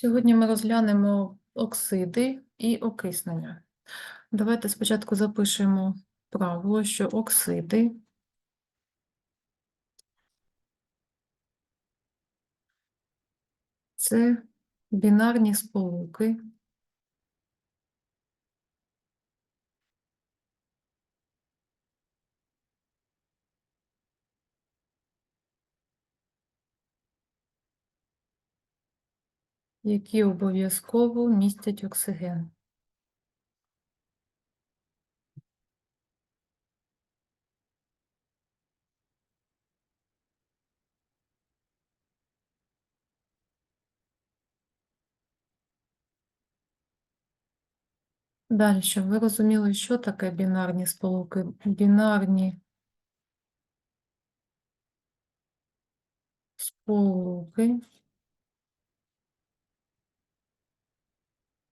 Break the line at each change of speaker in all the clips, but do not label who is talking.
Сьогодні ми розглянемо оксиди і окиснення. Давайте спочатку запишемо правило, що оксиди це бінарні сполуки, які обов'язково містять оксиген. Далі, щоб ви розуміли, що таке бінарні сполуки. Бінарні сполуки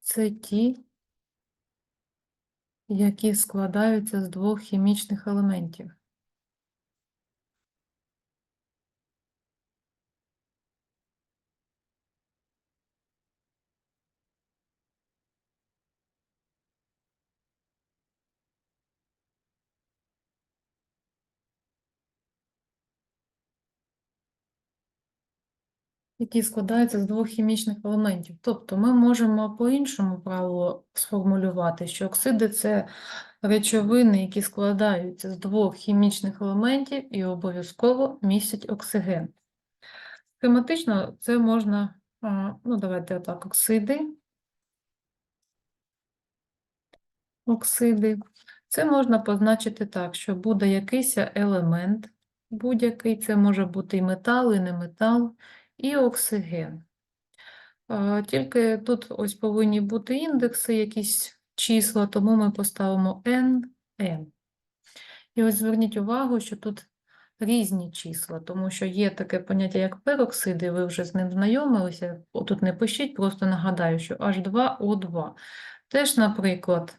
це ті, які складаються з двох хімічних елементів. Які складаються з двох хімічних елементів. Тобто ми можемо по-іншому правило сформулювати, що оксиди це речовини, які складаються з двох хімічних елементів і обов'язково містять оксиген. Схематично це можна, ну давайте так, оксиди. Оксиди. Це можна позначити так, що буде якийсь елемент, будь-який, це може бути і метал, і не метал, і оксиген. Тільки тут ось повинні бути індекси, якісь числа, тому ми поставимо n, n. І ось зверніть увагу, що тут різні числа, тому що є таке поняття, як пероксиди, ви вже з ним знайомилися. Тут не пишіть, просто нагадаю, що H2O2. Теж, наприклад,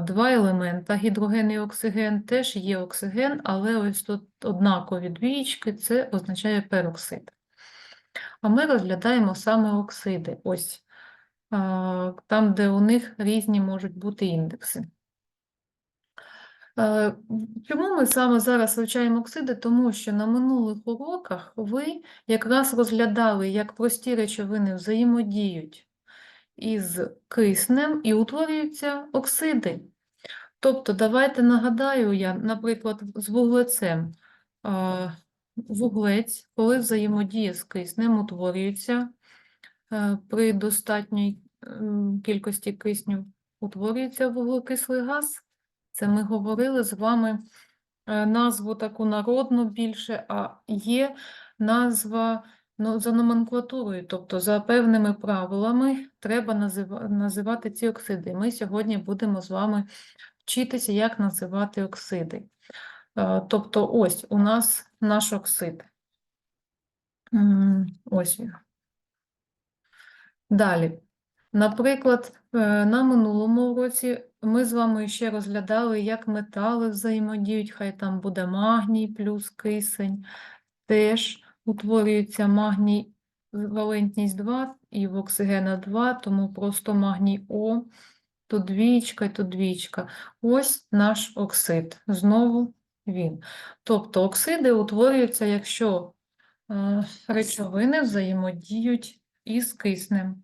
два елемента, гідроген і оксиген, теж є оксиген, але ось тут однакові двічки, це означає пероксид. А ми розглядаємо саме оксиди, ось там, де у них різні можуть бути індекси. Чому ми саме зараз вивчаємо оксиди? Тому що на минулих уроках ви якраз розглядали, як прості речовини взаємодіють із киснем і утворюються оксиди. Тобто, давайте нагадаю я, наприклад, з вуглецем. Вуглець, коли взаємодіє з киснем, утворюється е, при достатній кількості кисню, утворюється вуглекислий газ. Це ми говорили з вами е, назву таку народну більше, а є назва ну, за номенклатурою, тобто за певними правилами треба називати ці оксиди. Ми сьогодні будемо з вами вчитися, як називати оксиди. Е, Тобто ось у нас наш оксид. Ось він. Далі. Наприклад, е, на минулому уроці ми з вами ще розглядали, як метали взаємодіють, хай там буде магній плюс кисень, теж утворюється магній валентність 2 і в оксигена 2, тому просто магній О, тут двічка тут двічка. Ось наш оксид. Знову він. Тобто оксиди утворюються, якщо е, речовини взаємодіють із киснем.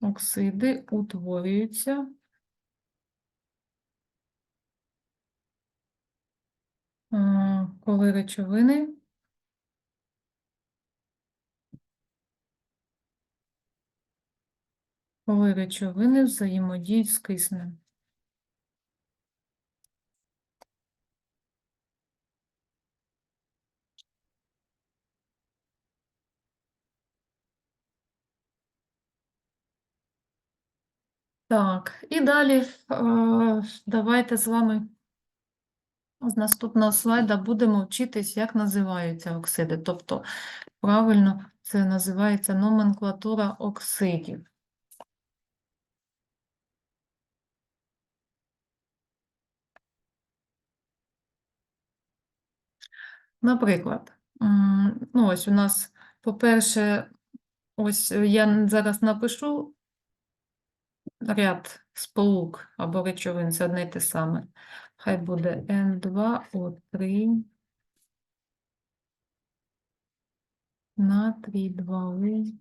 Оксиди утворюються е, коли речовини коли речовини взаємодіють з киснем. Так, і далі е, давайте з вами з наступного слайда будемо вчитись, як називаються оксиди. Тобто, правильно, це називається номенклатура оксидів. Наприклад, ну ось у нас, по-перше, ось е, я зараз напишу ряд сполук або речовин, це одне й те саме. Хай буде N2O3, натрій 2У,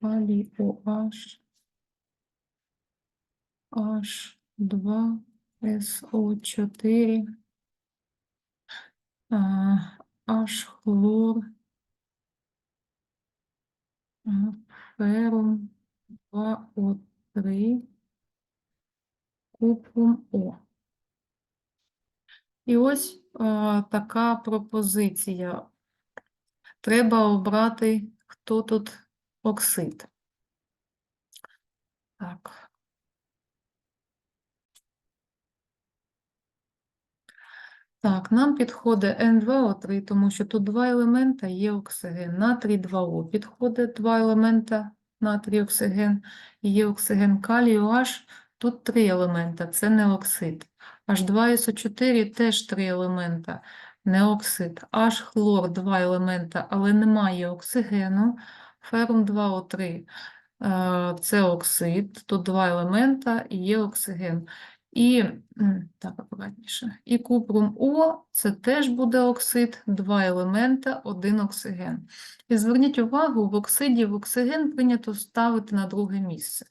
калій OH, H2, SO4, а, H хлор, ферум, 2О3, купрум О. І ось а, така пропозиція. Треба обрати, хто тут оксид. Так. Так, нам підходить N2O3, тому що тут два елемента є оксиген. Натрій 2O підходить два елемента натрій оксиген, є оксиген калію H. Тут три елемента, це не оксид. H2SO4 теж три елемента, не оксид. H хлор два елемента, але немає оксигену. Ферум 2O3 е, це оксид, тут два елемента і є оксиген. І так, акуратніше. І купрум О це теж буде оксид, два елемента, один оксиген. І зверніть увагу, в оксидів оксиген прийнято ставити на друге місце.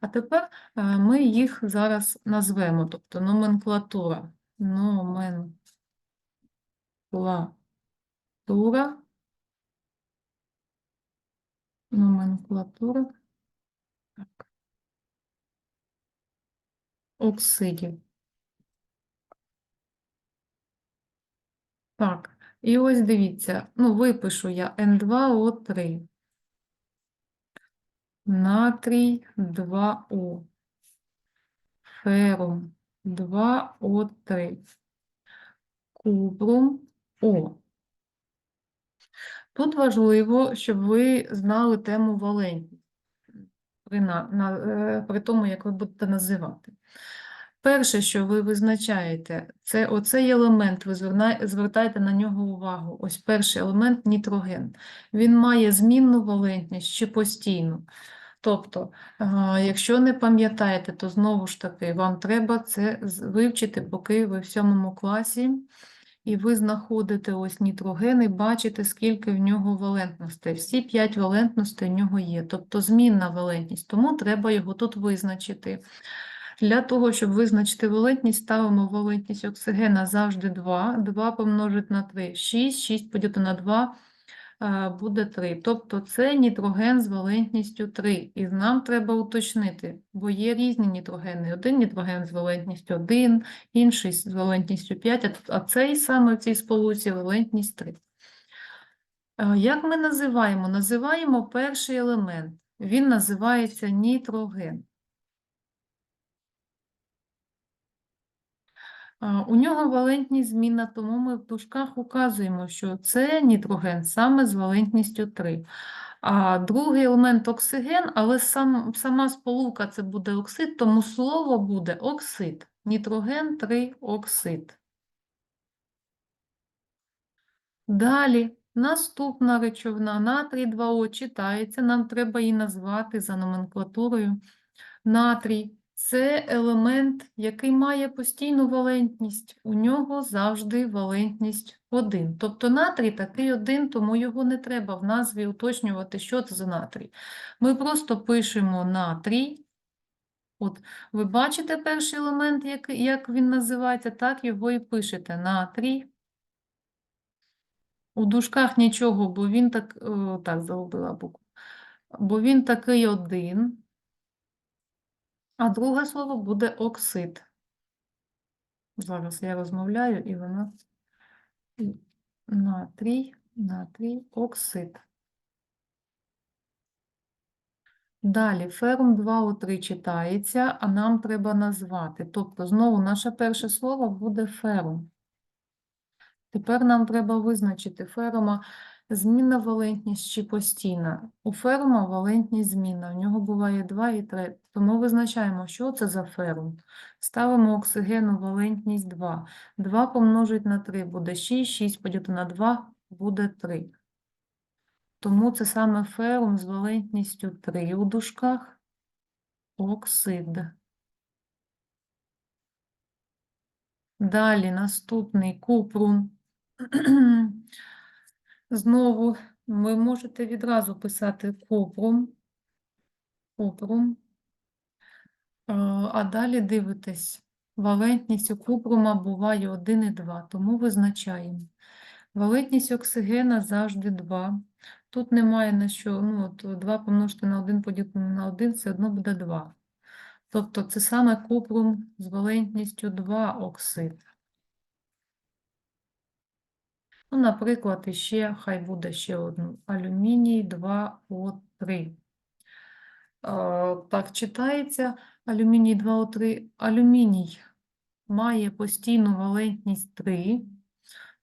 А тепер е, ми їх зараз назвемо, тобто номенклатура. Номенклатура. Номенклатура. Оксидів. Так, і ось дивіться, ну, випишу я N2O3. Натрій 2О. Ферум 2О3. Купрум О. Тут важливо, щоб ви знали тему валентність при, на, е, при тому, як ви будете називати. Перше, що ви визначаєте, це оцей елемент, ви звертаєте на нього увагу. Ось перший елемент нітроген. Він має змінну валентність чи постійну. Тобто, якщо не пам'ятаєте, то знову ж таки вам треба це вивчити, поки ви в сьомому класі, і ви знаходите ось нітроген і бачите, скільки в нього валентностей. Всі п'ять валентностей в нього є, тобто змінна валентність, тому треба його тут визначити. Для того, щоб визначити валентність, ставимо валентність оксигена завжди 2. 2 помножити на 3 – 6, 6 поділити на 2 а, буде 3. Тобто це нітроген з валентністю 3. І нам треба уточнити, бо є різні нітрогени. Один нітроген з валентністю 1, інший з валентністю 5, а цей саме в цій сполуці валентність 3. Як ми називаємо? Називаємо перший елемент. Він називається нітроген. У нього валентність змінна, тому ми в дужках указуємо, що це нітроген саме з валентністю 3. А другий елемент оксиген, але сам, сама сполука це буде оксид, тому слово буде оксид. Нітроген 3 оксид. Далі, наступна речовина, натрій 2О читається, нам треба її назвати за номенклатурою. Натрій це елемент, який має постійну валентність. У нього завжди валентність 1. Тобто натрій такий один, тому його не треба в назві уточнювати, що це за натрій. Ми просто пишемо натрій. От, ви бачите перший елемент, як, як він називається, так його і пишете. Натрій. У дужках нічого, бо він так, о, так, загубила букву. Бо він такий один. А друге слово буде оксид. Зараз я розмовляю, і воно натрій, натрій, оксид. Далі ферум 2О3 читається, а нам треба назвати. Тобто, знову наше перше слово буде ферум. Тепер нам треба визначити ферума. Змінна валентність чи постійна? У ферма валентність змінна. У нього буває 2 і 3. Тому визначаємо, що це за ферум. Ставимо оксигену валентність 2. 2 помножить на 3 буде 6, 6 поділити на 2 буде 3. Тому це саме ферум з валентністю 3 у дужках оксид. Далі наступний купрум. Знову ви можете відразу писати. Купрум. Е, А далі дивитесь, валентність у купрума буває 1 і 2, тому визначаємо. Валентність оксигена завжди 2. Тут немає на що, ну, от 2 помножити на 1 поділити на 1, все одно буде 2. Тобто це саме купрум з валентністю 2 оксид. Ну, наприклад, іще, хай буде ще одну. Алюміній 2О3. Е, Так читається алюміній 2О3. Алюміній має постійну валентність 3,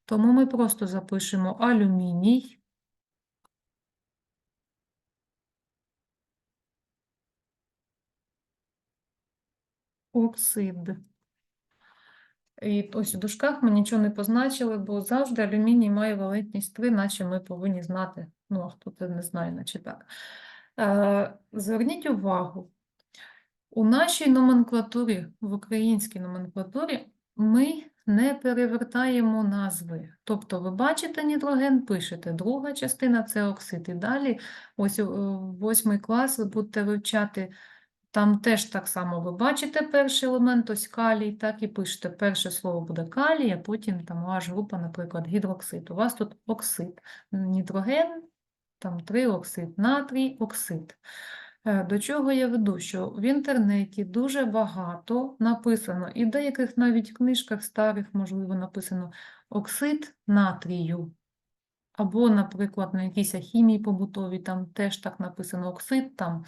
тому ми просто запишемо алюміній. Оксид. І ось у дужках ми нічого не позначили, бо завжди алюміній має валентність 3, наче ми повинні знати. Ну, а хто це не знає, наче так. Е, Зверніть увагу, у нашій номенклатурі, в українській номенклатурі, ми не перевертаємо назви. Тобто, ви бачите нітроген, пишете, друга частина це оксид. І далі, ось у- восьмий клас, ви будете вивчати там теж так само ви бачите перший елемент, ось калій, так і пишете. Перше слово буде калій, а потім там аж група, наприклад, гідроксид. У вас тут оксид, нітроген, там три оксид, натрій, оксид. Е, До чого я веду? Що в інтернеті дуже багато написано, і в деяких навіть книжках старих, можливо, написано оксид натрію. Або, наприклад, на якійсь хімії побутовій, там теж так написано оксид там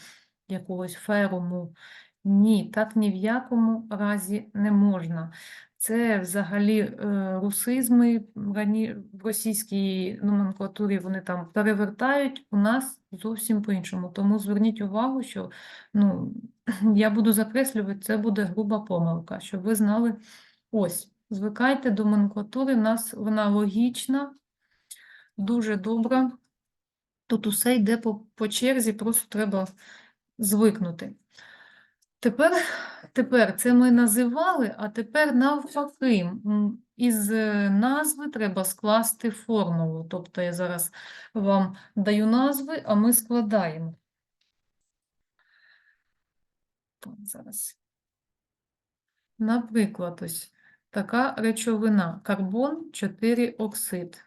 якогось феруму. Ні, так ні в якому разі не можна. Це взагалі е, русизми в російській номенклатурі вони там перевертають у нас зовсім по-іншому. Тому зверніть увагу, що ну, я буду закреслювати, це буде груба помилка, щоб ви знали. Ось, звикайте до номенклатури, в нас вона логічна, дуже добра. Тут усе йде по, по черзі, просто треба звикнути. Тепер, тепер це ми називали, а тепер навпаки, із е, назви треба скласти формулу. Тобто я зараз вам даю назви, а ми складаємо. Зараз. Наприклад, ось така речовина. Карбон 4 оксид.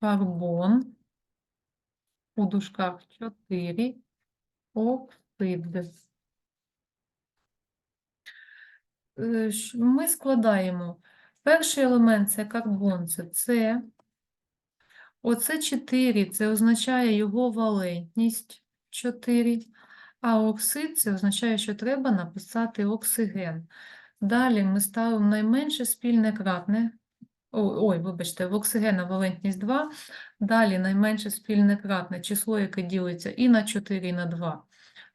Карбон у дужках 4 оксид. Е, Ми складаємо. Перший елемент це карбон, це С. Оце 4, це означає його валентність 4. А оксид це означає, що треба написати оксиген. Далі ми ставимо найменше спільне кратне. Ой, вибачте, в оксигена валентність 2. Далі найменше спільне кратне число, яке ділиться і на 4, і на 2.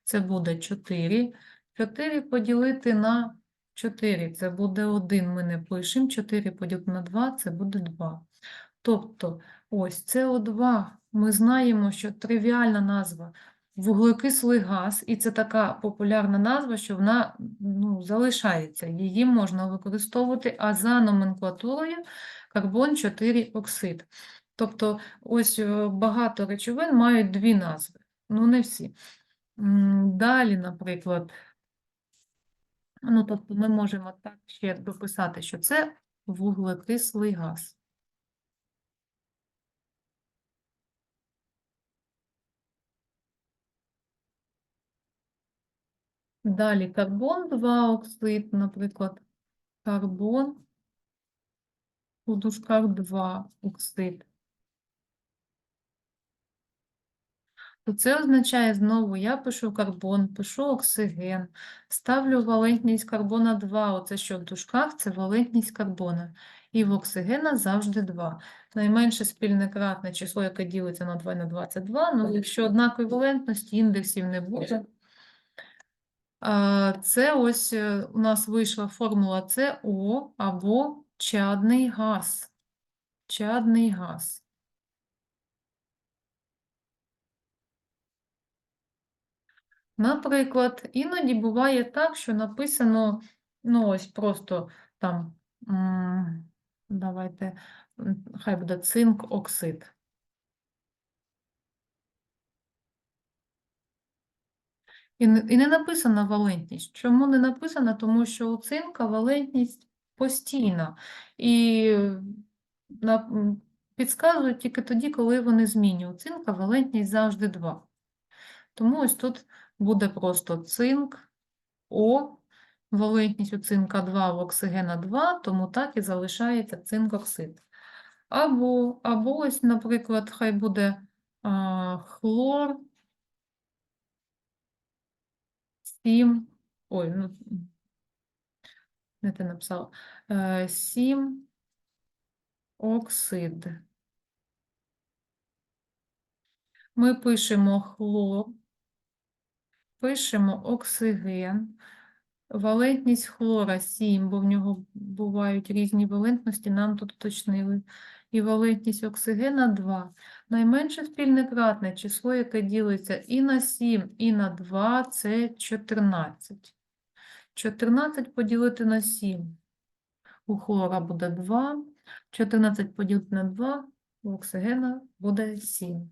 Це буде 4. 4 поділити на 4, це буде 1, ми не пишемо. 4 поділити на 2, це буде 2. Тобто, ось СО2, ми знаємо, що тривіальна назва вуглекислий газ, і це така популярна назва, що вона ну, залишається. Її можна використовувати, а за номенклатурою карбон 4 оксид. Тобто, ось е, багато речовин мають дві назви, ну не всі. Далі, наприклад, ну, тобто ми можемо так ще дописати, що це вуглекислий газ. Далі карбон 2 оксид, наприклад, карбон у дужках 2 оксид. то це означає знову, я пишу карбон, пишу оксиген, ставлю валентність карбона 2, оце що в дужках, це валентність карбона. І в оксигена завжди 2. Найменше спільне кратне число, яке ділиться на 2 на 2, це 2. Ну, якщо однакові валентності, індексів не буде. Це ось е, у нас вийшла формула СО або чадний газ. Чадний газ. Наприклад, іноді буває так, що написано, ну ось просто там, давайте, хай буде цинк оксид. І не, написана валентність. Чому не написана? Тому що у цинка валентність постійна. І на, підказують тільки тоді, коли вони змінюють. У цинка валентність завжди 2. Тому ось тут буде просто цинк О, валентність у цинка 2, в оксигена 2, тому так і залишається цинк-оксид. Або, або ось, наприклад, хай буде а, хлор 7, ой, ну, не те написала, Е, 7 оксид. Ми пишемо хлор, пишемо оксиген, валентність хлора 7, бо в нього бувають різні валентності, нам тут уточнили. І валентність оксигена 2. Найменше спільне кратне число, яке ділиться і на 7, і на 2, це 14. 14 поділити на 7. У хлора буде 2. 14 поділити на 2, у оксигена буде 7.